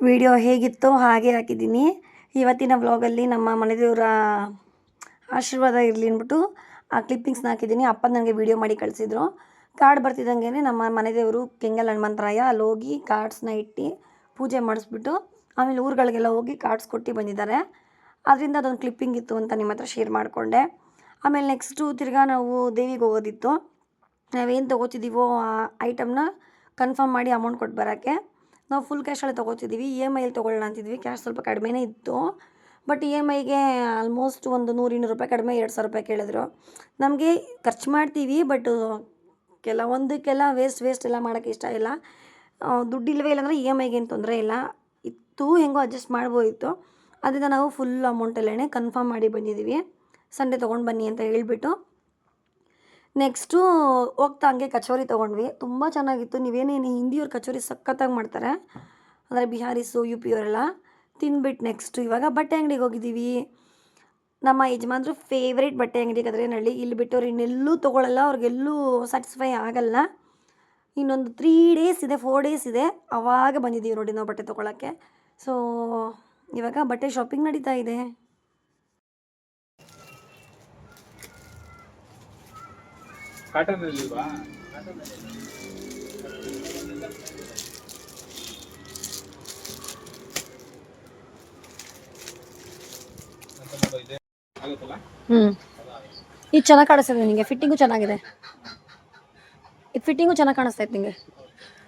Video ಹೇಗಿತ್ತೋ ಹಾಗೆ ಹಾಕಿದ್ದೀನಿ. ಇವತ್ತಿನ ವ್ಲಾಗಲ್ಲಿ ನಮ್ಮ ಮನೆದೇವರ ಆಶೀರ್ವಾದ ಇರಲಿ ಅಂದ್ಬಿಟ್ಟು ಆ ಕ್ಲಿಪ್ಪಿಂಗ್ಸ್ನ ಹಾಕಿದ್ದೀನಿ. ಅಪ್ಪ ನನಗೆ ವಿಡಿಯೋ ಮಾಡಿ ಕಳಿಸಿದ್ರು. ಕಾರ್ಡ್ ಬರ್ತಿದ್ದಂಗೆ ನಮ್ಮ ಮನೆದೇವರು ಕೆಂಗಲ್ ಹನುಮಂತರಾಯ ಅಲ್ಲಿ ಹೋಗಿ ಕಾರ್ಡ್ಸ್ನ ಇಟ್ಟು ಪೂಜೆ ಮಾಡಿಸ್ಬಿಟ್ಟು ಆಮೇಲೆ ಊರುಗಳಿಗೆಲ್ಲ ಹೋಗಿ ಕಾರ್ಡ್ಸ್ ಕೊಟ್ಟು ಬಂದಿದ್ದಾರೆ. ಅದರಿಂದ ಅದೊಂದು ಕ್ಲಿಪ್ಪಿಂಗ್ ಇತ್ತು ಅಂತ ನಿಮ್ಮ ಹತ್ರ ಶೇರ್ ಮಾಡಿಕೊಂಡೆ. ಆಮೇಲೆ ನೆಕ್ಸ್ಟು ತಿರ್ಗಾ ನಾವು ದೇವಿಗೆ ಹೋಗೋದಿತ್ತು. ನಾವೇನು ತೊಗೋತಿದ್ದೀವೋ ಆ ಐಟಮ್ನ ಕನ್ಫರ್ಮ್ ಮಾಡಿ ಅಮೌಂಟ್ ಕೊಟ್ಟು ಬರೋಕ್ಕೆ. ನಾವು ಫುಲ್ ಕ್ಯಾಶಲ್ಲಿ ತೊಗೋತಿದ್ದೀವಿ ಇ ಎಂ ಐಲಿ ತೊಗೊಳ್ಳೋಣ ಅಂತಿದ್ವಿ. ಕ್ಯಾಶ್ ಸ್ವಲ್ಪ ಕಡಿಮೆನೇ ಇತ್ತು. ಬಟ್ ಇ ಎಂ ಐಗೆ ಆಲ್ಮೋಸ್ಟ್ ಒಂದು ನೂರು ಇನ್ನೂರು ರೂಪಾಯಿ ಕಡಿಮೆ ಎರಡು ಸಾವಿರ ರೂಪಾಯಿ ಕೇಳಿದ್ರು. ನಮಗೆ ಖರ್ಚು ಮಾಡ್ತೀವಿ, ಬಟ್ ಕೆಲವೊಂದಕ್ಕೆಲ್ಲ ವೇಸ್ಟ್ ವೇಸ್ಟ್ ಎಲ್ಲ ಮಾಡೋಕ್ಕೆ ಇಷ್ಟ ಇಲ್ಲ. ದುಡ್ಡಿಲ್ವೇ ಇಲ್ಲಾಂದರೆ ಇ ಎಂ ಐಗೆ ಏನು ತೊಂದರೆ ಇಲ್ಲ. ಇತ್ತು, ಹೆಂಗೋ ಅಡ್ಜಸ್ಟ್ ಮಾಡ್ಬೋದಿತ್ತು. ಅದರಿಂದ ನಾವು ಫುಲ್ ಅಮೌಂಟಲ್ಲೇ ಕನ್ಫರ್ಮ್ ಮಾಡಿ ಬಂದಿದ್ದೀವಿ. ಸಂಡೇ ತೊಗೊಂಡು ಬನ್ನಿ ಅಂತ ಹೇಳಿಬಿಟ್ಟು. ನೆಕ್ಸ್ಟು ಹೋಗ್ತಾ ಹಂಗೆ ಕಚೋರಿ ತೊಗೊಂಡ್ವಿ. ತುಂಬ ಚೆನ್ನಾಗಿತ್ತು. ನೀವೇನೇನು ಹಿಂದಿಯವ್ರ ಕಚೋರಿ ಸಖತ್ತಾಗಿ ಮಾಡ್ತಾರೆ. ಅಂದರೆ ಬಿಹಾರೀಸು ಯು ಪಿ ಅವರೆಲ್ಲ. ತಿಂದ್ಬಿಟ್ಟು ನೆಕ್ಸ್ಟು ಇವಾಗ ಬಟ್ಟೆ ಅಂಗಡಿಗೆ ಹೋಗಿದ್ದೀವಿ. ನಮ್ಮ ಯಜಮಾನ್ರು ಫೇವ್ರೇಟ್ ಬಟ್ಟೆ ಅಂಗಡಿಗೆ ಅದ್ರೆ ನಳ್ಳಿ ಇಲ್ಲಿ ಬಿಟ್ಟವ್ರು ಇನ್ನೆಲ್ಲೂ ತೊಗೊಳಲ್ಲ, ಅವ್ರಿಗೆಲ್ಲೂ ಸ್ಯಾಟಿಸ್ಫೈ ಆಗಲ್ಲ. ಇನ್ನೊಂದು ತ್ರೀ ಡೇಸ್ ಇದೆ ಫೋರ್ ಡೇಸ್ ಇದೆ. ಆವಾಗ ಬಂದಿದ್ದೀವಿ ನೋಡಿ ನಾವು ಬಟ್ಟೆ ತೊಗೊಳಕ್ಕೆ. ಸೊ ಇವಾಗ ಬಟ್ಟೆ ಶಾಪಿಂಗ್ ನಡೀತಾ ಇದೆ. ಕಾಟನ್ ಹ್ಞೂ ಇದು? ಚೆನ್ನಾಗಿ ಕಾಣಿಸ್ತದೆ ನಿಮಗೆ ಫಿಟ್ಟಿಂಗು ಚೆನ್ನಾಗಿದೆ. ಇದು ಫಿಟ್ಟಿಂಗು ಚೆನ್ನಾಗಿ ಕಾಣಿಸ್ತಾ ಇತ್ತು ನಿಮಗೆ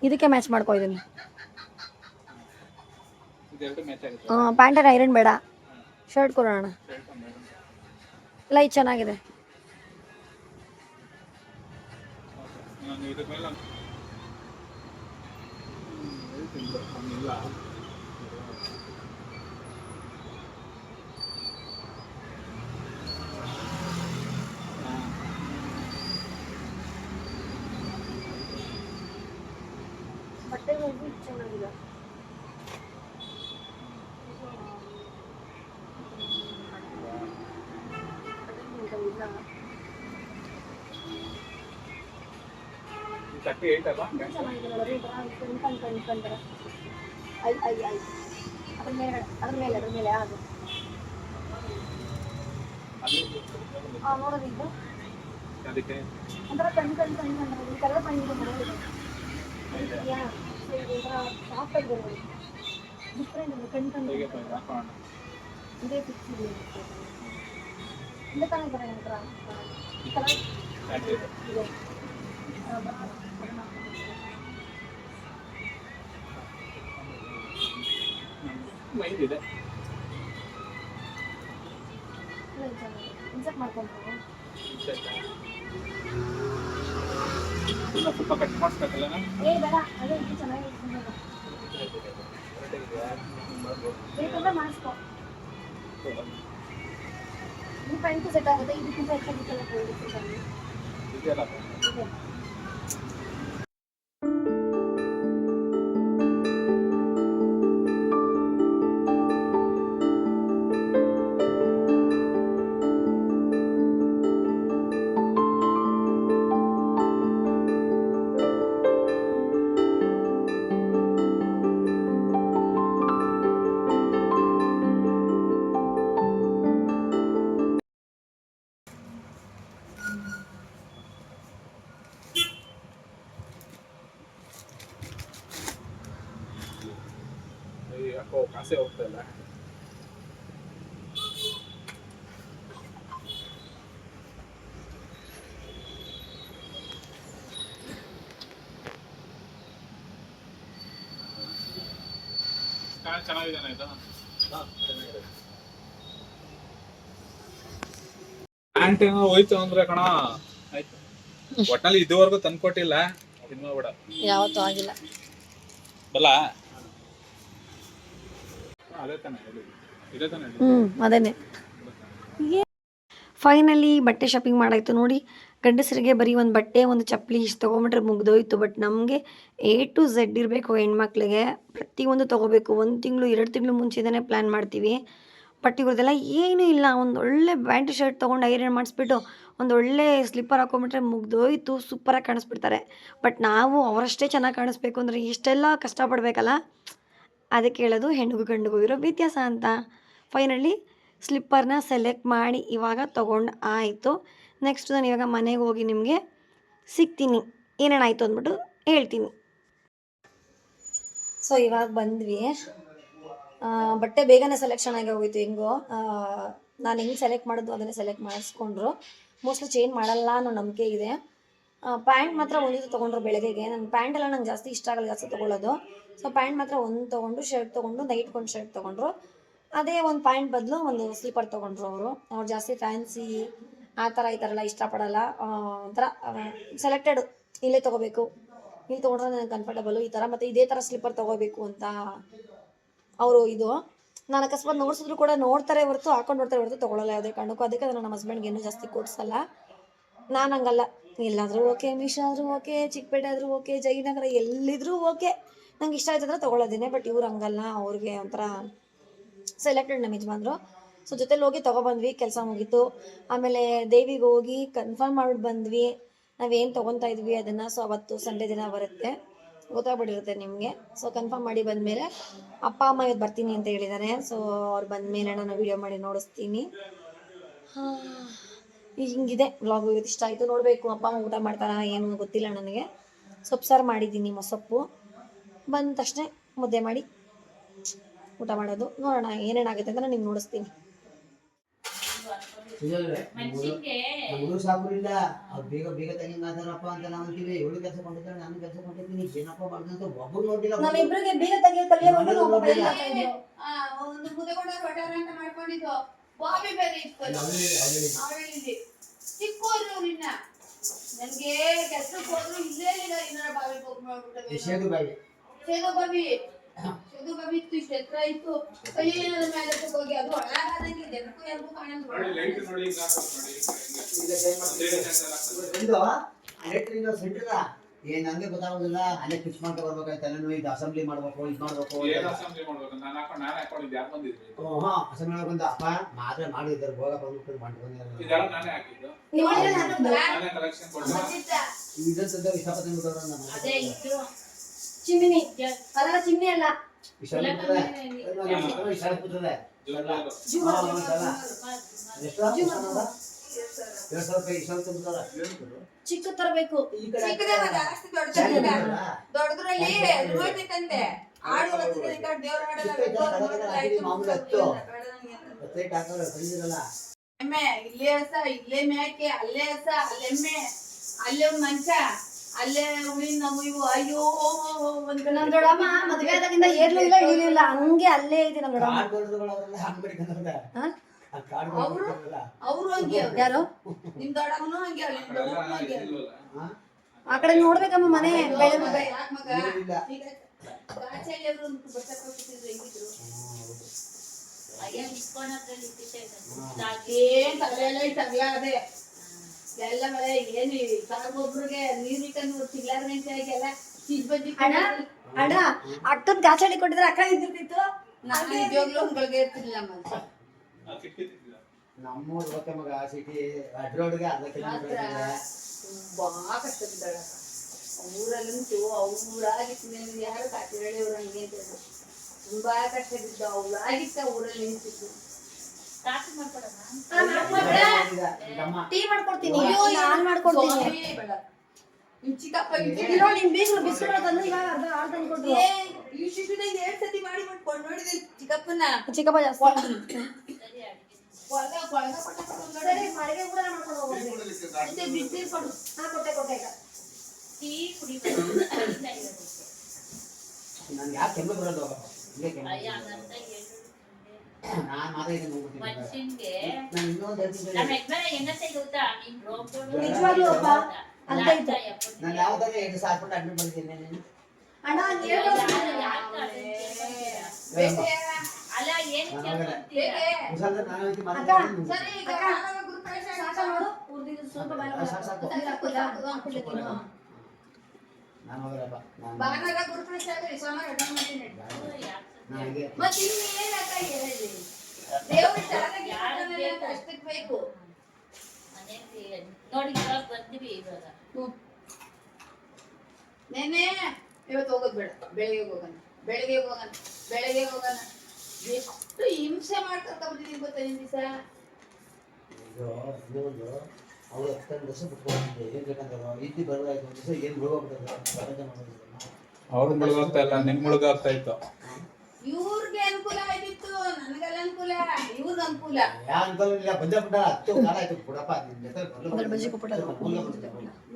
ಇದಕ್ಕೆ ಮ್ಯಾಚ್ ಮಾಡ್ಕೊ ಇದನ್ನು. ಹಾಂ ಪ್ಯಾಂಟರ್ ಐರನ್ ಬೇಡ. ಶರ್ಟ್ ಕೊಡೋಣ. ಇಲ್ಲ ಇದು ಚೆನ್ನಾಗಿದೆ. ನಾನು ಮೇಲೆ ನಾನು- ಹ್ಮ್, ಹೇಳ್ತೀನಿ ಬಿಡು, ನಾನಿಲ್ಲ. ಹಾ. ಚೆನ್ನಾಗಿದೆ ಈ ತರ್ಟಿ ಏಯ್ಟ್ ಅಲ್ಲ ಅದ್ರ ಮೇಲೆ ಅದ್ರ ಮೇಲೆ ಅದ್ರ ಮೇಲೆ ಅದು ಹಾಂ ನೋಡೋದು ಇದು ಅದಕ್ಕೆ ಒಂಥರ ಕಣ್ಣು ಕಣ್ಣು ಕಣ್ಣು ಕಣ್ಣು ಇದು ಕಲರ್ ಬಂದಿದೆ ನೋಡಿದೆ ಯಾ ನೋಡಿ ಡಿಫ್ರೆಂಟ್ ಇದೆ ಕಣ್ಣು ಕಣ್ಣು ಇದೇ ಫಿಕ್ಸ್ ಇದೆ ಕಲರ್ ಇದೆ ಆ, ಮೈಂಡ್ ಇದೆ. ಇನ್ಸರ್ಟ್ ಮಾಡ್ಕೊಂಡ್ರು. ಇನ್ನ ಸ್ವಲ್ಪ ಕಟ್ ಮಾಡಿಸ್ಬೇಕಲ್ಲ ಈ ಪ್ಯಾಂಟು ಸೆಟ್ ಆಗುತ್ತೆ ಇದಕ್ಕಿಂತ ಹೆಚ್ಚಾಗಿ ಇದೆ ಇದೆಯಲ್ಲ ಯಾಕೋ ಕಾಸೆ ಹೋಗ್ತಾ ಇಲ್ಲ ಚೆನ್ನಾಗಿದೆ ಇದು ಪ್ಯಾಂಟ್ ಏನೋ ಹೋಯ್ತು ಅಂದ್ರೆ ಕಣ ಆಯ್ತು. ಒಟ್ನಲ್ಲಿ ಇದುವರೆಗೂ ತಂದ್ಕೊಟ್ಟಿಲ್ಲ. ಇದ್ ಮಾಡ್ಬೇಡ ಯಾವತ್ತೂ ಆಗಿಲ್ಲ. ಬಲ್ಲ ಅದೇ ತಾನೆ ಹೇಳಿ ಇದೇ ತಾನೆ ಹೇಳಿ ಹ್ಞೂ ಅದೇನೆ. ಫೈನಲಿ ಬಟ್ಟೆ ಶಾಪಿಂಗ್ ಮಾಡಾಯಿತು ನೋಡಿ. ಗಂಡಸರಿಗೆ ಬರೀ ಒಂದು ಬಟ್ಟೆ, ಒಂದು ಚಪ್ಪಲಿ ಇಷ್ಟು ತೊಗೊಂಬಿಟ್ರೆ ಮುಗ್ದೋಯ್ತು. ಬಟ್ ನಮಗೆ ಎ ಟು ಝೆಡ್ ಇರಬೇಕು ಹೆಣ್ಮಕ್ಳಿಗೆ. ಪ್ರತಿಯೊಂದು ತೊಗೋಬೇಕು. ಒಂದು ತಿಂಗಳು, ಎರಡು ತಿಂಗಳು ಮುಂಚೆನೇ ಪ್ಲ್ಯಾನ್ ಮಾಡ್ತೀವಿ. ಬಟ್ ಇವ್ರದ್ದೆಲ್ಲ ಏನೂ ಇಲ್ಲ. ಒಂದು ಒಳ್ಳೆ ಪ್ಯಾಂಟ್, ಶರ್ಟ್ ತೊಗೊಂಡು ಐರನ್ ಮಾಡಿಸ್ಬಿಟ್ಟು ಒಂದು ಒಳ್ಳೆ ಸ್ಲಿಪ್ಪರ್ ಹಾಕೊಂಬಿಟ್ರೆ ಮುಗ್ದೋಯ್ತು. ಸೂಪರಾಗಿ ಕಾಣಿಸ್ಬಿಡ್ತಾರೆ. ಬಟ್ ನಾವು ಅವರಷ್ಟೇ ಚೆನ್ನಾಗಿ ಕಾಣಿಸ್ಬೇಕು ಅಂದರೆ ಇಷ್ಟೆಲ್ಲ ಕಷ್ಟಪಡಬೇಕಲ್ಲ? ಅದಕ್ಕೆ ಹೇಳೋದು ಹೆಣ್ಣಿಗೂ ಗಂಡಿಗೂ ಇರೋ ವ್ಯತ್ಯಾಸ ಅಂತ. ಫೈನಲಿ ಸ್ಲಿಪ್ಪರ್ನ ಸೆಲೆಕ್ಟ್ ಮಾಡಿ ಇವಾಗ ತೊಗೊಂಡು ಆಯಿತು. ನೆಕ್ಸ್ಟ್ ನಾನು ಇವಾಗ ಮನೆಗೆ ಹೋಗಿ ನಿಮಗೆ ಸಿಗ್ತೀನಿ. ಏನೇನಾಯಿತು ಅಂದ್ಬಿಟ್ಟು ಹೇಳ್ತೀನಿ. ಸೊ ಇವಾಗ ಬಂದ್ವಿ. ಬಟ್ಟೆ ಬೇಗನೆ ಸೆಲೆಕ್ಷನ್ ಆಗಿ ಹೋಗಿತ್ತು ಹೆಂಗೋ. ನಾನು ಹೆಂಗೆ ಸೆಲೆಕ್ಟ್ ಮಾಡೋದು ಅದನ್ನೇ ಸೆಲೆಕ್ಟ್ ಮಾಡಿಸ್ಕೊಂಡ್ರು. ಮೋಸ್ಟ್ಲಿ ಚೇಂಜ್ ಮಾಡಲ್ಲ ಅನ್ನೋ ನಂಬಿಕೆ ಇದೆ. ಪ್ಯಾಂಟ್ ಮಾತ್ರ ಒಂದಿದ್ದು ತೊಗೊಂಡ್ರು ಬೆಳಗ್ಗೆಗೆ. ನನ್ನ ಪ್ಯಾಂಟೆಲ್ಲ ನಂಗೆ ಜಾಸ್ತಿ ಇಷ್ಟ ಆಗಲ್ಲ ಜಾಸ್ತಿ ತೊಗೊಳ್ಳೋದು ಸೊ ಪ್ಯಾಂಟ್ ಮಾತ್ರ ಒಂದು ತೊಗೊಂಡು ಶರ್ಟ್ ತೊಗೊಂಡು ನೈಟ್ಗೊಂದು ಶರ್ಟ್ ತೊಗೊಂಡ್ರು. ಅದೇ ಒಂದು ಪ್ಯಾಂಟ್ ಬದಲು ಒಂದು ಸ್ಲೀಪರ್ ತೊಗೊಂಡ್ರು ಅವರು. ಅವ್ರು ಜಾಸ್ತಿ ಫ್ಯಾನ್ಸಿ ಆ ಥರ ಈ ಥರ ಎಲ್ಲ ಇಷ್ಟಪಡಲ್ಲ. ಒಂಥರ ಸೆಲೆಕ್ಟೆಡ್ ಇಲ್ಲೇ ತೊಗೋಬೇಕು. ಇಲ್ಲಿ ತೊಗೊಂಡ್ರೆ ನನಗೆ ಕಂಫರ್ಟಬಲು ಈ ಥರ ಮತ್ತು ಇದೇ ಥರ ಸ್ಲೀಪರ್ ತೊಗೋಬೇಕು ಅಂತ ಅವರು ಇದು. ನಾನು ಅಕಸ್ಮಾತ್ ನೋಡ್ಸಿದ್ರು ಕೂಡ ನೋಡ್ತಾರೆ ಹೊರತು, ಹಾಕೊಂಡು ನೋಡ್ತಾರೆ ಹೊರತು ತೊಗೊಳಲ್ಲ ಯಾವುದೇ ಕಾರಣಕ್ಕೂ. ಅದಕ್ಕೆ ನಾನು ನಮ್ಮ ಹಸ್ಬೆಂಡ್ಗೆ ಏನೂ ಜಾಸ್ತಿ ಕೊಡ್ಸಲ್ಲ. ನಾನು ಹಂಗಲ್ಲ. ಎಲ್ಲಾದರೂ ಓಕೆ ಮೀಶೋ ಓಕೆ ಚಿಕ್ಕಪೇಟೆ ಆದರೂ ಓಕೆ ಜಯನಗರ ಎಲ್ಲಿದ್ರೂ ಓಕೆ ನಂಗೆ ಇಷ್ಟ ಆಯ್ತಂದ್ರೆ ತೊಗೊಳೋದೇನೆ ಬಟ್ ಇವ್ರು ಹಂಗಲ್ಲ, ಅವ್ರಿಗೆ ಒಂಥರ ಸೆಲೆಕ್ಟೆಡ್ ನಮ್ಮ ಯಜಮಾನ್ರು. ಸೊ ಜೊತೆಲಿ ಹೋಗಿ ತೊಗೊಬಂದ್ವಿ, ಕೆಲಸ ಮುಗೀತು. ಆಮೇಲೆ ದೇವಿಗೆ ಹೋಗಿ ಕನ್ಫರ್ಮ್ ಮಾಡಿ ಬಂದ್ವಿ. ನಾವೇನು ತೊಗೊತಾ ಇದ್ವಿ ಅದನ್ನು ಸೊ ಅವತ್ತು ಸಂಡೇ ದಿನ ಬರುತ್ತೆ. ಗೊತ್ತಾಗ್ಬಿಟ್ಟಿರುತ್ತೆ ನಿಮಗೆ. ಸೊ ಕನ್ಫರ್ಮ್ ಮಾಡಿ ಬಂದಮೇಲೆ ಅಪ್ಪ, ಅಮ್ಮ ಇವತ್ತು ಬರ್ತೀನಿ ಅಂತ ಹೇಳಿದ್ದಾರೆ ಸೊ ಅವ್ರು ಬಂದಮೇಲೆ ನಾನು ವಿಡಿಯೋ ಮಾಡಿ ನೋಡಿಸ್ತೀನಿ. ಹಿಂಗಿದೆ ಬ್ಲಾಗ್ ಇವತ್ತು ಇಷ್ಟ ಆಯಿತು. ನೋಡಬೇಕು ಅಪ್ಪ ಅಮ್ಮ ಊಟ ಮಾಡ್ತಾರಾ, ಏನು ಗೊತ್ತಿಲ್ಲ ನನಗೆ. ಸೊಪ್ಪು ಸಾರು ಮಾಡಿದ್ದೀನಿ ಮೊಸಪ್ಪು ಬಂದ ತಕ್ಷಣ ಮುದ್ದೆ ಮಾಡಿ ಊಟ ಮಾಡೋದು. ನೋಡೋಣ ಏನೇನಾಗುತ್ತೆ ಅಂತ ನಾನು ನಿಮ್ಗೆ ನೋಡಿಸ್ತೀನಿ. ಹುಡುಗ ಸಾಕುರಿಲ್ಲ ಅವ್ರು ಬೇಗ ಬೇಗ ತೆಗಿ ಮಾತಾಡಪ್ಪ ಅಂತ ನಾವು ಅಂತೀವಿ. ಇವಳು ಕೆಲಸ ಮಾಡಿದ್ರೆ ನಾನು ಕೆಲಸ ಮಾಡಿರ್ತೀನಿ ಏನಪ್ಪ ಮಾಡ್ದಂತ ಒಬ್ಬರು ನೋಡಿಲ್ಲ ನಮ್ಮಿಬ್ರಿಗೆ ಬೇಗ ತೆಗಿಯೋ ಕಲಿಯೋದು ಮನೇಲಿ ಒಂದು ಮುದ್ದೆ ಕೊಡ ಹೊಟಾರ ಅಂತ ಮಾಡ್ಕೊಂಡಿದ್ದು. ಬಾಬಿ ಬೇರೆ ಇತ್ತು. ಅಲ್ಲಿ. ಅವ್ಳು ಹೇಳಿದ್ದಿ. ಚಿಕ್ಕೋರು ನಿನ್ನ. ನನಗೆ ಕೆಲಸಕ್ಕೆ ಹೋದ್ರು ಇಲ್ಲೇ ಇಲ್ಲ ಬಾವಿ ಹೋಗಿ ಮಾಡ್ಬಿಟ್ಟು ಸೇದು ಬಾವಿ ಸೇದು ಬಾವಿ ಇತ್ತು ಕ್ಷೇತ್ರ ಇತ್ತು ಅಯ್ಯೋ ಮೇಲೆ ಹೋಗಿ ಅದು ಒಳಗಾದಂಗೆ ಜನಕ್ಕೂ ಯಾರಿಗೂ ಕಾಣಲ್ಲ ನೋಡಿ ಲೈಟ್ ನೋಡಿ ಹಿಂಗ್ ನೋಡಿ ಈಗ ಟೈಮ್. ಒಂದು ಎಲೆಕ್ಟ್ರಿಕ್ ಸೆಂಟ್ರಲ್ಲ ಏನ್ ನಂಗೆ ಗೊತ್ತಾಗೋದಿಲ್ಲ ಅಲ್ಲೇ ಫಿಕ್ಸ್ ಮಾಡ್ಕೊಂಡು ಬರ್ಬೇಕಾಯ್ತು ಅಲ್ಲ ಇದು ಅಸೆಂಬ್ಲಿ ಮಾಡ್ಬೇಕು ಇದು ಮಾಡ್ಬೇಕು ಅಸೆಂಬ್ಲಿ ಮಾಡ್ಬೇಕು ನಾನು ಹಾಕೊಂಡು ನಾನು ಹಾಕೊಂಡಿದ್ದು ಯಾರು ಬಂದಿದ್ರಿ ಹಾ ಅಸೆಂಬ್ಲಿ ಅಪ್ಪ ಮಾತ್ರ ಮಾಡಿದ್ದಾರೆ ಹೋಗ ಬಂದ್ಬಿಟ್ಟು ಮಾಡ್ಕೊಂಡು ಇದೆಲ್ಲ ನಾನೇ ಹಾಕಿದ್ದು ನಿಮ್ಮನೆ ನಾನು ನಾನೇ ಕಲೆಕ್ಷನ್ ಇದಂತಂದ್ರೆ ಇಷ್ಟಪಟ್ಟು ಅದೇ ಇತ್ತು ಚಿಮ್ನಿ ಅದರ ಚಿಮ್ನಿ ಅಲ್ಲ ಚಿಕ್ಕ ತರಬೇಕು. ದೊಡ್ಡದ್ರಲ್ಲಿ ಆಡು ದೇವ್ರ ಹಾಡೆಲ್ಲ ಎಮ್ಮೆ ಇಲ್ಲೇ ಹಸ ಇಲ್ಲೇ ಮೇಕೆ ಅಲ್ಲೇ ಹಸ ಅಲ್ಲೆಮ್ಮೆ ಅಲ್ಲೇ ಮಂಚ. ಅಲ್ಲೇ ಹುಳಿನ ನಮ್ಮ ಇವು ಅಯ್ಯೋ ಒಂದ್ ನಮ್ ದೊಡ್ಡಮ್ಮ ಮದ್ವೆ ಆದಾಗಿಂದ ಏರ್ಲೂ ಇಲ್ಲ ಇಳಿಲೂ ಇಲ್ಲ ಹಂಗೆ ಅಲ್ಲೇ ಇದೆ ನಮ್ ದೊಡ್ಡಮ್ಮ ಅವರು ಅವ್ರು? ಹಂಗೆ ಯಾರು? ನಿಮ್ ದೊಡ್ಡಮ್ಮನು ಹಂಗೆ ನಿಮ್ ಹಂಗೆ ಆ? ಕಡೆ ನೋಡ್ಬೇಕಮ್ಮ ಮನೆ ಬೆಳೆ ಮಗ, ಒಂದು ಬಟ್ಟೆ ಕೊಡ್ತಿದ್ರು ಹೆಂಗಿದ್ರು ಏನ್ ತಲೆ ಎಲ್ಲ ಅದೇ ಎಲ್ಲ ಮೇಲೆ ಏನು ಒಬ್ರಿಗೆ ನೀರ್ ಇಟ್ಟಂದು ಎಲ್ಲ ಚೀಸ್ ಬಂದಿ ಅಣ್ಣ ಹಣ ಅಕ್ಕನ್ ಕಾಚಾಡಿ ಕೊಟ್ಟಿದ್ರೆ ಅಕ್ಕ ಇದ್ದಿರ್ತಿತ್ತು ನಾನು ನಿಜವಾಗ್ಲೂ ಬೆಳಗ್ಗೆ ಇರ್ತಿರ್ಲಿಲ್ಲ. ನಮ್ಮೂರ್ ಗೊತ್ತ ಮಗ ಸಿಟಿ ಅಡ್ರೋಡ್ಗೆ ಅರ್ಧ ಕಿಲೋಮೀಟರ್ ಬಾ ತುಂಬಾ ಕಷ್ಟ ಬಿದ್ದಾಳ ಊರಲ್ಲಂತೂ ಯಾರು ಕಾಟಿರಳಿ ಅವ್ರು ಹಂಗೆ ಅಂತ. ತುಂಬಾ ಕಷ್ಟ ಬಿದ್ದು ಅವ್ರಾಗಿತ್ತ ಊರಲ್ಲಿ ನಿಂತಿದ್ದು. ಟೀ ಮಾಡ್ಕೊಡ್ತೀನಿ. ನಾನ್ ಮಾಡ್ಕೊಡ್ತೀನಿ. ನಿಮ್ ಚಿಕ್ಕಪ್ಪ ಇರೋ ನಿಮ್ ಬೀಗ್ರು ಬಿಸ್ಕುಟ್ ತಂದು ಇವಾಗ ಅರ್ಧ ಹಾಲು ತಂದು ಈ ಶಿಶುನ ಇದ್ ಎರಡ್ ಸತಿ ಮಾಡಿ ಮಾಡ್ಕೊಂಡು ನೋಡಿದೆ ಚಿಕ್ಕಪ್ಪನ ಚಿಕ್ಕಪ್ಪ ಜಾಸ್ತಿ ಕೊಟ್ಟ ಮನೆಗೆ ಕೂಡ ಮಾಡ್ಕೊಂಡು ಹೋಗೋದು ಬಿಸಿನೀರ್ ಕೊಡು. ಹಾ ಕೊಟ್ಟೆ ಕೊಟ್ಟೆ ಈಗ. ನನ್ಗೆ ಯಾಕೆ ಕೆಮ್ಮು ಬರೋದು? ಹಿಂಗೆ ಕೆಮ್ಮು. ನಾನ್ ಮಾತ್ರ ಇದನ್ನ ನೋಡ್ಬಿಟ್ಟಿದ್ದೀನಿ ನಾನು ಇನ್ನೊಂದು ಹೇಳ್ತೀನಿ ನಿಜವಾಗ್ಲೂ ಅಪ್ಪ ಅಂತ ಇತ್ತು ನಾನು ಯಾವ್ದಾದ್ರು ಎರಡು ಸಾವಿರ ರೂಪಾಯಿ ಅಡ್ಮಿಟ್ ಮಾಡಿದ್ದೀನಿ ನೀನು. ಅಣ್ಣ ನಾನು ಹೋಗಲ್ಲಪ್ಪ ಮಾಡ್ತೀನಿ. ಮತ್ತೆ ಬೇಕು. ನೋಡಿ ಬಂದ್ವಿ ಇವಾಗ. ನೆನ್ನೆ ಇವತ್ತು ಹೋಗೋದು ಬೇಡ. ಬೆಳಿಗ್ಗೆ ಹೋಗೋಣ. ಬೆಳಿಗ್ಗೆ ಹೋಗೋಣ. ಬೆಳಿಗ್ಗೆ ಹೋಗೋಣ. ಎಷ್ಟು ಹಿಂಸೆ ಮಾಡ್ಕೊಂಡ್ಬಿಟ್ಟಿದೀನಿ ಗೊತ್ತಾ ನಿನ್ ದಿವಸ? ಅವ್ರು ಹತ್ತೊಂದು ವರ್ಷ ಬಿಟ್ಕೊಂಡಿದ್ದೆ ಏನು ಒಂದು ದಿವಸ ಏನು ಮಾಡೋದಿಲ್ಲ ಅವ್ರು ಮುಳುಗಾಗ್ತಾ ಇಲ್ಲ ನಿನ್ ಮುಳುಗಾಗ್ತಾ ಇತ್ತು. ಇವ್ರಿಗೆ ಅನುಕೂಲ ಆಗಿತ್ತು ನನಗೆಲ್ಲ ಅನುಕೂಲ ಇವ್ರಿಗೆ ಅನುಕೂಲ.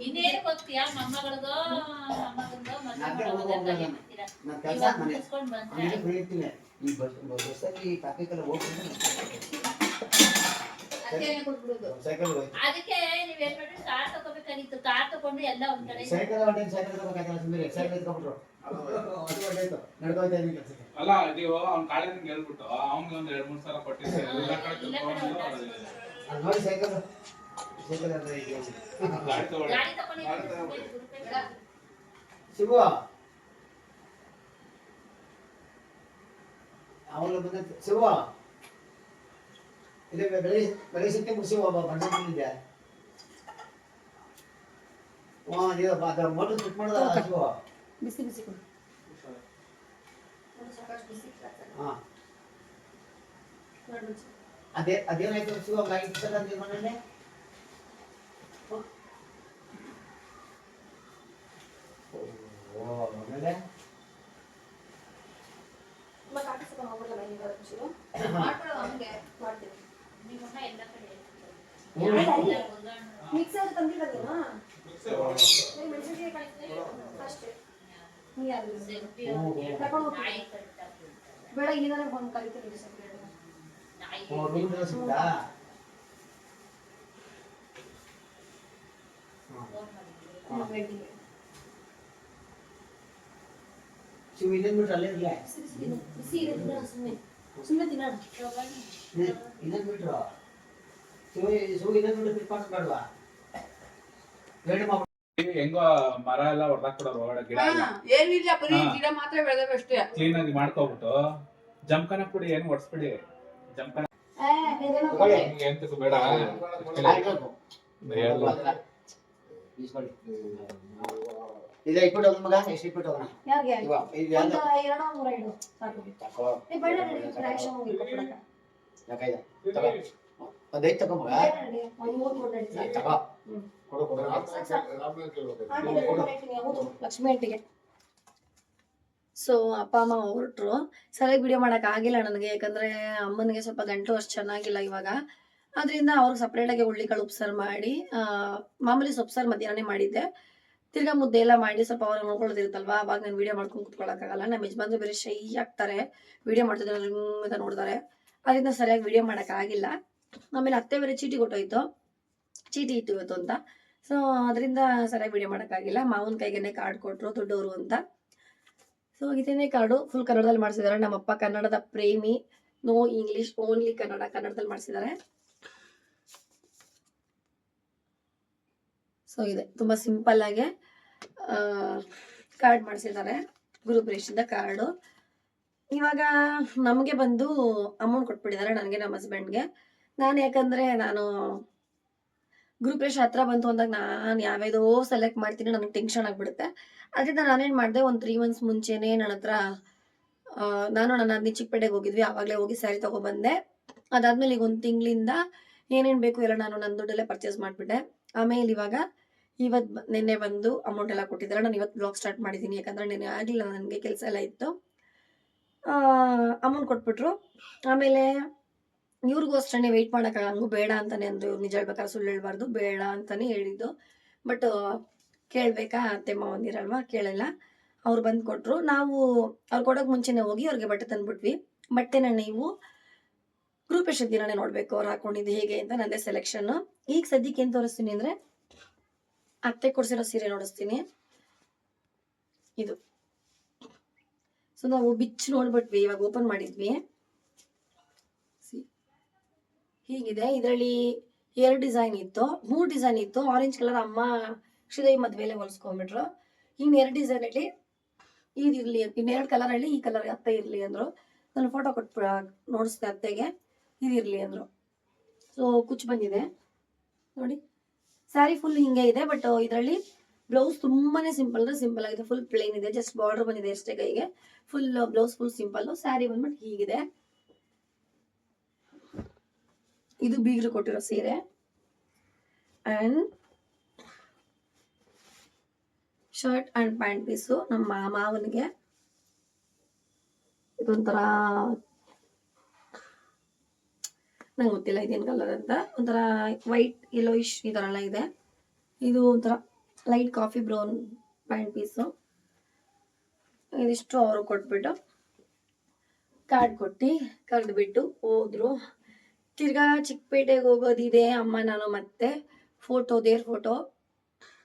ಇನ್ನೇನು ಹೋಗ್ತೀಯಾ ಮೊಮ್ಮಗಳದೋ ಮೊಮ್ಮಗಂದೋ ಮನೆ ಸೈಕಲ್ ಅದಕ್ಕೆ ನೀವ್ ಏನ್ ಮಾಡ್ರಿ? ಕಾರ್ ತಗೋಬೇಕಾಗಿತ್ತು. ಕಾರ್ ತಗೊಂಡು ಎಲ್ಲ ಒಂದ್ ಕಡೆ ಸೈಕಲ್ ಸೈಕಲ್ ತಗೋಬೇಕಾಗಿಲ್ಲ ಸುಮ್ಮನೆ ಸೈಕಲ್ ಎತ್ಕೊಂಡ್ಬಿಟ್ರು ಅಲ್ಲ ನೀವು ಅವ್ನ ಕಾಳೆ ಹೇಳ್ಬಿಟ್ಟು ಅವ್ನಿಗೆ ಒಂದ್ ಎರಡ್ ಮೂರ್ ಸಲ ಕೊಟ್ಟಿದ್ದೆ. ನೋಡಿ ಸೈಕಲ್ ಸೈಕಲ್ ಅಂದ್ರೆ ಇದೆ ಗಾಡಿ ತಗೊಳ್ಳಿ. ಗಾಡಿ ತಗೊಂಡಿದ್ರೆ ಶಿವ ಅವಳು ಬಂದ ಶಿವ ಇದೆ ಬೆಳಗ್ಗೆ ಬೆಳೆ ಸಿಕ್ಕಿ ಮುಗಿಸಿ ಒಬ್ಬ ಬಣ್ಣ ಬಂದಿದ್ದೆ ಮಾಡೋದ ಬಿಸಿ ಹಾ. ಅದೇ ಅದೇನಾಯ್ತು ಶಿವ ಗಾಡಿ ಸರ್ ಅಂದಿದ್ ಮನೇಲಿ ಓ ಆಮೇಲೆ ಮತ್ತೆ ಹಾಕಿಸ್ಕೊಂಡು ಹೋಗ್ಬಿಡಲ್ಲ ಈಗ ಒಂಚೂರು. ಮಾಡ್ಕೊಳ್ಳೋ ಹಂಗೆ ಮಾಡ್ತೀನಿ ನಿಮ್ಮಮ್ಮ ಎಲ್ಲ ಕಡೆ ಹೇಳ್ತಾರೆ. ಹ್ಮ್. ಯಾರೆಲ್ಲ ಉದಾಹರಣೆ ಮಿಕ್ಸರ್ ತಂದಿರೋದೇನಾ ಮಿಕ್ಸಿ ಒಳಗೆ. ಮೆಣಸಿನ್ಕಾಯಿ ಕಳಿಸ್ತೀನಿ ಅಷ್ಟೇ ನೀ ಯಾರು ಸೆಲ್ಫಿ ಹ್ಮ್. ಅವ್ರಿಗೆ ತಗೊಂಡ್ ಹೋಗ್ತೀನಿ. ನಾಯಿ ಕಟ್ತಾ ಬಿಡ್ತಾರೆ. ಬೇಡ ಇಲ್ಲಿಂದಾನೆ ಬಂದು ಕಲಿತೀನಿ ಶಿವ ಬಿಟ್ರೆ ಅಲ್ಲೇ ಇರ್ಲೆ? ತಿನ್ನು. ಸುಮ್ಮನೆ ಬಿಟ್ರು? ಶಿವ ಶಿವ ಇನ್ನೇನ್ ಬಿಟ್ರು ಫಿಟ್ ಮಾಡೋದು ಬೇಡವಾ ರೆಡಿ ಮಾಡ್ಬಿಟ್ಟು ಹೆಂಗೋ ಮರ ಎಲ್ಲ ಹೊಡೆದಾಕ್ಬಿಡೋರು ಒಳಗಡೆ ಗಿಡ ಎಲ್ಲ. ಏನಿಲ್ಲ ಬರೀ ಹಾ. ಗಿಡ ಮಾತ್ರ ಬೆಳೆದವೆ ಅಷ್ಟೇ. ಕ್ಲೀನ್ ಆಗಿ ಮಾಡ್ಕೊಬಿಟ್ಟು ಜಂಕನ ಪುಡಿ ಏನು ಒಡ್ಸ್ಬಿಡಿ. ಜಂಕನ. ಎಂತಕ್ಕೂ ಬೇಡ. ಇದೆ ಇಟ್ಬಿಟ್ಟು ಹೋಗೋಣ ಮಗ ಎಷ್ಟು ಇಟ್ಬಿಟ್ಟು ಹೋಗೋಣ. ಯಾರಿಗೆ? ಇವ ಇದು ಒಂದು ಯಾವ್ದು ಎರಡೋ ಮೂರ ಇಡು ಸಾಕು. ತಕೋ ಏ ಬೇಡ ನಡಿ ರೇಷನ್ ಹೋಗಿ ಕೊಟ್ಬಿಡಕ್ಕ. ಯಾಕೈದ ತಗೋ. ಒಂದೈದು ತಗೋ ಮಗ. ಬೇಡ ನಡಿ ಒಂದು ಮೂರು ಕೊಟ್ಟು ನಡಿ ಸಾಕು. ತಗೋ. ಲಕ್ಷ್ಮಿ ಸೊ ಅಪ್ಪ, ಅಮ್ಮ ಹೊರಟ್ರು. ಸರಿಯಾಗಿ ವಿಡಿಯೋ ಆಗಿಲ್ಲ ನನಗೆ, ಯಾಕಂದ್ರೆ ಅಮ್ಮನಿಗೆ ಸ್ವಲ್ಪ ಗಂಟು ಅಷ್ಟು ಚೆನ್ನಾಗಿಲ್ಲ ಇವಾಗ. ಅದರಿಂದ ಅವ್ರಿಗೆ ಸಪ್ರೇಟಾಗಿ ಹುಳ್ಳಿಕಾಳು ಉಪ್ಸಾರು ಮಾಡಿ ಮಾಮೂಲಿ ಸೊಪ್ಸಾರು ಮಧ್ಯಾಹ್ನ ಮಾಡಿದ್ದೆ. ತಿರ್ಗಾ ಮುದ್ದೆ ಎಲ್ಲ ಮಾಡಿ ಸ್ವಲ್ಪ ಅವ್ರಿಗೆ ನೋಡ್ಕೊಳ್ಳೋದಿರುತ್ತಲ್ವಾ, ಅವಾಗ ನಾನು ವಿಡಿಯೋ ಮಾಡ್ಕೊಂಡು ಕುತ್ಕೊಳ್ಳೋಕ್ಕಾಗಲ್ಲ ನಮ್ಮ ಯಜಮಾನ್ರು ಬೇರೆ ಶೈ ಆಗ್ತಾರೆ. ವಿಡಿಯೋ ಮಾಡ್ತಿದ್ರೆ ನೋಡ್ತಾರೆ. ಅದರಿಂದ ಸರಿಯಾಗಿ ವಿಡಿಯೋ ಮಾಡೋಕ್ಕಾಗಿಲ್ಲ ಆಮೇಲೆ ಅತ್ತೆ ಬೇರೆ ಚೀಟಿ ಕೊಟ್ಟೋಯ್ತು. ಚೀಟಿ ಇತ್ತು ಇವತ್ತು ಅಂತ. ಸೊ ಅದರಿಂದ ಸರಿಯಾಗಿ ವಿಡಿಯೋ ಮಾಡೋಕ್ಕಾಗಿಲ್ಲ. ಮಾವನ ಕೈಗೇನೆ ಕಾರ್ಡ್ ಕೊಟ್ಟರು ದೊಡ್ಡವರು ಅಂತ. ಸೊ ಇದೇನೆ ಕಾರ್ಡು ಫುಲ್ ಕನ್ನಡದಲ್ಲಿ ಮಾಡಿಸಿದ್ದಾರೆ. ನಮ್ಮಪ್ಪ ಕನ್ನಡದ ಪ್ರೇಮಿ. ನೋ ಇಂಗ್ಲಿಷ್ ಓನ್ಲಿ ಕನ್ನಡ ಕನ್ನಡದಲ್ಲಿ ಮಾಡಿಸಿದ್ದಾರೆ. ಸೊ ಇದೆ. ತುಂಬ ಸಿಂಪಲ್ ಆಗಿ ಕಾರ್ಡ್ ಮಾಡಿಸಿದ್ದಾರೆ. ಗುರುಪ್ರೇಷಿಂದ ಕಾರ್ಡು ಇವಾಗ ನಮಗೆ ಬಂದು ಅಮೌಂಟ್ ಕೊಟ್ಬಿಟ್ಟಿದ್ದಾರೆ, ನನಗೆ ನಮ್ಮ ಹಸ್ಬೆಂಡ್ಗೆ ನಾನು ಯಾಕಂದರೆ ನಾನು ಗುರುಪ್ರೇಷ ಹತ್ರ ಬಂತು ಅಂದಾಗ ನಾನು ಯಾವ್ಯಾವುದೋ ಸೆಲೆಕ್ಟ್ ಮಾಡ್ತೀನಿ, ನನಗೆ ಟೆನ್ಷನ್ ಆಗಿಬಿಡುತ್ತೆ. ಅದರಿಂದ ನಾನೇನು ಮಾಡಿದೆ, ಒಂದು ತ್ರೀ ಮಂತ್ಸ್ ಮುಂಚೆನೇ ನನ್ನ ಹತ್ರ ನಾನು ನನ್ನ ಅದ್ನಿ ಚಿಕ್ಕಪೇಟೆಗೆ ಹೋಗಿದ್ವಿ, ಆವಾಗಲೇ ಹೋಗಿ ಸ್ಯಾರಿ ತೊಗೊಬಂದೆ. ಅದಾದ್ಮೇಲೆ ಈಗ ಒಂದು ತಿಂಗಳಿಂದ ಏನೇನು ಬೇಕು ಎಲ್ಲ ನಾನು ನನ್ನ ದುಡ್ಡಲ್ಲೇ ಪರ್ಚೇಸ್ ಮಾಡಿಬಿಟ್ಟೆ. ಆಮೇಲೆ ಇವಾಗ ಇವತ್ತು ನಿನ್ನೆ ಬಂದು ಅಮೌಂಟ್ ಎಲ್ಲ ಕೊಟ್ಟಿದ್ದಾರೆ ನಾನು ಇವತ್ತು ಬ್ಲಾಗ್ ಸ್ಟಾರ್ಟ್ ಮಾಡಿದ್ದೀನಿ ಯಾಕಂದರೆ ನಿನ್ನೆ ಆಗಲಿಲ್ಲ, ನನಗೆ ಕೆಲಸ ಎಲ್ಲ ಇತ್ತು. ಅಮೌಂಟ್ ಕೊಟ್ಬಿಟ್ರು. ಆಮೇಲೆ ಇವ್ರಿಗೂ ಅಷ್ಟೇ ವೆಯ್ಟ್ ಮಾಡೋಕ್ಕಾಗ ಹಂಗೂ ಬೇಡ ಅಂತಾನೆ ಅಂದ್ರು ಇವ್ರು ನಿಜ ಹೇಳ್ಬೇಕಾದ್ರೆ ಸುಳ್ಳು ಹೇಳ್ಬಾರ್ದು, ಬೇಡ ಅಂತಾನೆ ಹೇಳಿದ್ದು. ಬಟ್ ಕೇಳಬೇಕಾ? ಅತ್ತೆ ಮಾವಂದಿರಲ್ವಾ ಕೇಳಲ್ಲ. ಅವ್ರು ಬಂದು ಕೊಟ್ಟರು ನಾವು ಅವ್ರು ಕೊಡೋಕೆ ಮುಂಚೆನೇ ಹೋಗಿ ಅವ್ರಿಗೆ ಬಟ್ಟೆ ತಂದ್ಬಿಟ್ವಿ. ಬಟ್ಟೆನ ನೀವು ಗ್ರೂಪ್ ಎಷ್ಟು ದಿನನೇ ನೋಡಬೇಕು, ಅವ್ರು ಹಾಕೊಂಡಿದ್ದು ಹೇಗೆ ಅಂತ ನಂದೇ ಸೆಲೆಕ್ಷನ್ ಈಗ ಸದ್ಯಕ್ಕೆ ಏನು ತೋರಿಸ್ತೀನಿ ಅಂದರೆ ಅತ್ತೆ ಕೊಡಿಸಿರೋ ಸೀರೆ ನೋಡಿಸ್ತೀನಿ. ಇದು. ಸೊ ನಾವು ಬಿಚ್ಚು ನೋಡ್ಬಿಟ್ವಿ, ಇವಾಗ ಓಪನ್ ಮಾಡಿದ್ವಿ. ಹೀಗಿದೆ. ಇದರಲ್ಲಿ ಎರಡು ಡಿಸೈನ್ ಇತ್ತು. ಮೂರು ಡಿಸೈನ್ ಇತ್ತು. ಆರೆಂಜ್ ಕಲರ್ ಅಮ್ಮ ಶ್ರೀದೇವಿ ಮದುವೆಲೆ ಹೊಲಿಸ್ಕೊಂಡ್ಬಿಟ್ರು. ಇನ್ನು ಎರಡು ಡಿಸೈನ್ ಡಿಸೈನಲ್ಲಿ ಇದಿರಲಿ ಇನ್ನೆರಡು ಅಲ್ಲಿ ಈ ಕಲರ್ ಅತ್ತೆ ಇರಲಿ ಅಂದರು. ನಾನು ಫೋಟೋ ಕೊಟ್ಟು ನೋಡಿಸ್ದೆ ಅತ್ತೆಗೆ. ಇದಿರಲಿ ಅಂದರು. ಸೊ ಕುಚ್ಚು ಬಂದಿದೆ. ನೋಡಿ. ಸ್ಯಾರಿ ಫುಲ್ ಹಿಂಗೆ ಇದೆ ಬಟ್ ಇದರಲ್ಲಿ ಬ್ಲೌಸ್ ತುಂಬಾನೇ ಸಿಂಪಲ್ ಅಂದ್ರೆ ಸಿಂಪಲ್ ಆಗಿದೆ. ಫುಲ್ ಪ್ಲೇನ್ ಇದೆ. ಜಸ್ಟ್ ಬಾರ್ಡರ್ ಬಂದಿದೆ ಅಷ್ಟೇ ಕೈಗೆ. Full blouse full simple sari ಬಂದ್ಬಿಟ್ಟು ಹೀಗಿದೆ. ಇದು ಬೀಗರು ಕೊಟ್ಟಿರೋ ಸೀರೆ. And shirt and pant piece ನಮ್ಮ ಮಾವನಿಗೆ. ಇದೊಂಥರ ನಂಗೆ ಗೊತ್ತಿಲ್ಲ ಇದೇನು ಕಲರ್ ಅಂತ. ಒಂಥರ ವೈಟ್ ಯೆಲ್ಲೋಯಿಶ್ ಈ ಥರ ಎಲ್ಲ ಇದೆ. ಇದು ಒಂಥರ light coffee brown pant piece ಇದಿಷ್ಟು ಅವರು ಕೊಟ್ಬಿಟ್ಟು ಕಾರ್ಡ್ ಕೊಟ್ಟು ಕರೆದ್ಬಿಟ್ಟು ಹೋದ್ರು. ತಿರ್ಗಾ ಚಿಕ್ಕಪೇಟೆಗೆ ಹೋಗೋದಿದೆ ಅಮ್ಮ, ನಾನು ಮತ್ತೆ ಫೋಟೋ ದೇರ್ ಫೋಟೋ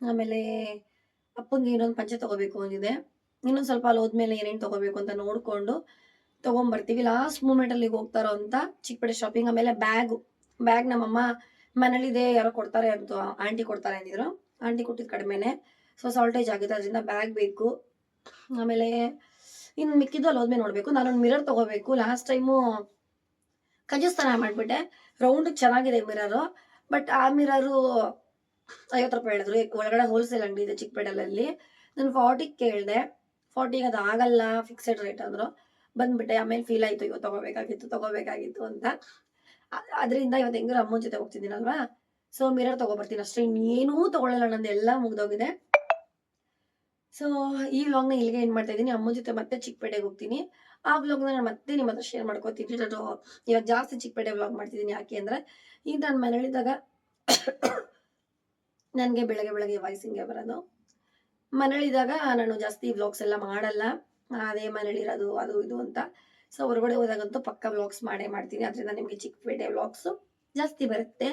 ಆಮೇಲೆ ಅಪ್ಪಂಗೆ ಇನ್ನೊಂದು ಪಂಚೆ ತಗೋಬೇಕು ಅಂದಿದೆ. ಇನ್ನೊಂದು ಸ್ವಲ್ಪ ಅಲ್ಲಿ ಹೋದ್ಮೇಲೆ ಏನೇನು ತಗೋಬೇಕು ಅಂತ ನೋಡಿಕೊಂಡು ತೊಗೊಂಬರ್ತೀವಿ. ಲಾಸ್ಟ್ ಮೂಮೆಂಟಲ್ಲಿ ಹೋಗ್ತಾರೋ ಅಂತ ಚಿಕ್ಕಪೇಟೆ ಶಾಪಿಂಗ್ ಆಮೇಲೆ ಬ್ಯಾಗು ಬ್ಯಾಗ್ ನಮ್ಮಮ್ಮ ಮನೇಲಿದೆ, ಯಾರೋ ಕೊಡ್ತಾರೆ ಅಂತ ಆಂಟಿ ಕೊಡ್ತಾರೆ ಅಂದಿದ್ರು. ಆಂಟಿ ಕೊಟ್ಟಿದ್ದು ಕಡಿಮೆನೆ. ಸೊ ಸಾಲ್ಟೇಜ್ ಆಗುತ್ತೆ ಅದರಿಂದ ಬ್ಯಾಗ್ ಬೇಕು. ಆಮೇಲೆ ಇನ್ನು ಮಿಕ್ಕಿದ್ದು ಅಲ್ಲಿ ಹೋದ್ಮೇಲೆ ನೋಡಬೇಕು. ನಾನೊಂದು ಮಿರರ್ ತಗೋಬೇಕು. ಲಾಸ್ಟ್ ಟೈಮು ಕಂಜಸ್ತಾನ ಮಾಡಿಬಿಟ್ಟೆ. ರೌಂಡ್ ಚೆನ್ನಾಗಿದೆ ಮಿರರು ಬಟ್ ಆ ಮಿರರು ಐವತ್ತು ರೂಪಾಯಿ ಹೇಳಿದ್ರು. ಒಳಗಡೆ ಹೋಲ್ಸೇಲ್ ಅಂಗಡಿ ಇದೆ ಚಿಕ್ಕಪೇಟೆಲಲ್ಲಿ. ನಾನು ಫಾರ್ಟಿಗೆ ಕೇಳಿದೆ. ಫಾರ್ಟಿಗೆ ಅದು ಆಗಲ್ಲ ಫಿಕ್ಸೆಡ್ ರೇಟ್ ಅಂದರು. ಬಂದ್ಬಿಟ್ಟೆ. ಆಮೇಲೆ ಫೀಲ್ ಆಯಿತು ಇವತ್ತು ತಗೋಬೇಕಾಗಿತ್ತು ತಗೋಬೇಕಾಗಿತ್ತು ಅಂತ. ಅದರಿಂದ ಇವತ್ತು ಹೆಂಗಿರೋ ಅಮ್ಮನ ಜೊತೆ ಹೋಗ್ತಿದ್ದೀನಲ್ವಾ? ಸೊ ಮಿರರ್ ತಗೊಬರ್ತೀನಿ ಅಷ್ಟೇ. ಇನ್ನೇನೂ ತಗೊಳ್ಳಲ್ಲ ನಂದು ಎಲ್ಲ ಮುಗ್ದೋಗಿದೆ. ಸೊ ಈ ವ್ಲಾಗ್ನ ಇಲ್ಲಿಗೆ ಏನು ಮಾಡ್ತಾ ಇದ್ದೀನಿ. ಅಮ್ಮನ ಜೊತೆ ಮತ್ತೆ ಚಿಕ್ಕಪೇಟೆಗೆ ಹೋಗ್ತೀನಿ. ಆ ವ್ಲಾಗ್ನ ನಾನು ಮತ್ತೆ ನಿಮ್ಮ ಹತ್ರ ಶೇರ್ ಮಾಡ್ಕೋತೀನಿ. ನಾನು ಇವಾಗ ಜಾಸ್ತಿ ಚಿಕ್ಕಪೇಟೆ ವ್ಲಾಗ್ ಮಾಡ್ತಿದ್ದೀನಿ ಯಾಕೆ ಅಂದರೆ, ಈಗ ನಾನು ಮನೇಲಿದ್ದಾಗ ನನಗೆ ಬೆಳಗ್ಗೆ ಬೆಳಗ್ಗೆ ವಾಯ್ಸ್ ಹಿಂಗೆ ಬರೋದು. ಮನೇಲಿದ್ದಾಗ ನಾನು ಜಾಸ್ತಿ ವ್ಲಾಗ್ಸ್ ಎಲ್ಲ ಮಾಡಲ್ಲ. ಅದೇ ಮನೇಲಿರೋದು ಅದು ಇದು ಅಂತ. ಸೊ ಹೊರಗಡೆ ಹೋದಾಗಂತೂ ಪಕ್ಕ ವ್ಲಾಗ್ಸ್ ಮಾಡೇ ಮಾಡ್ತೀನಿ. ಅದರಿಂದ ನಿಮಗೆ ಚಿಕ್ಕಪೇಟೆ ವ್ಲಾಗ್ಸು ಜಾಸ್ತಿ ಬರುತ್ತೆ.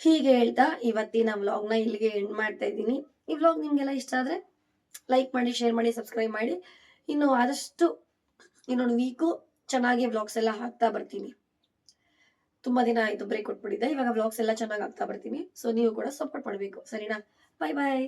ಹೀಗೆ ಹೇಳ್ತಾ ಇವತ್ತಿನ ವ್ಲಾಗ್ನ ಇಲ್ಲಿಗೆ ಎಂಡ್ ಮಾಡ್ತಾ ಇದ್ದೀನಿ. ಈ ವ್ಲಾಗ್ ನಿಮಗೆಲ್ಲ ಇಷ್ಟ ಆದರೆ ಲೈಕ್ ಮಾಡಿ ಶೇರ್ ಮಾಡಿ ಸಬ್ಸ್ಕ್ರೈಬ್ ಮಾಡಿ. ಇನ್ನು ಆದಷ್ಟು ಇನ್ನೊಂದು ವೀಕು ಚೆನ್ನಾಗಿ ವ್ಲಾಗ್ಸ್ ಎಲ್ಲ ಹಾಕ್ತಾ ಬರ್ತೀನಿ. ತುಂಬ ದಿನ ಆಯಿತು ಬ್ರೇಕ್ ಕೊಟ್ಬಿಟ್ಟಿದ್ದೆ. ಇವಾಗ ವ್ಲಾಗ್ಸ್ ಎಲ್ಲ ಚೆನ್ನಾಗಿ ಹಾಕ್ತಾ ಬರ್ತೀನಿ. ಸೊ ನೀವು ಕೂಡ ಸಪೋರ್ಟ್ ಮಾಡಬೇಕು. ಸರಿನಾ? ಬಾಯ್ ಬಾಯ್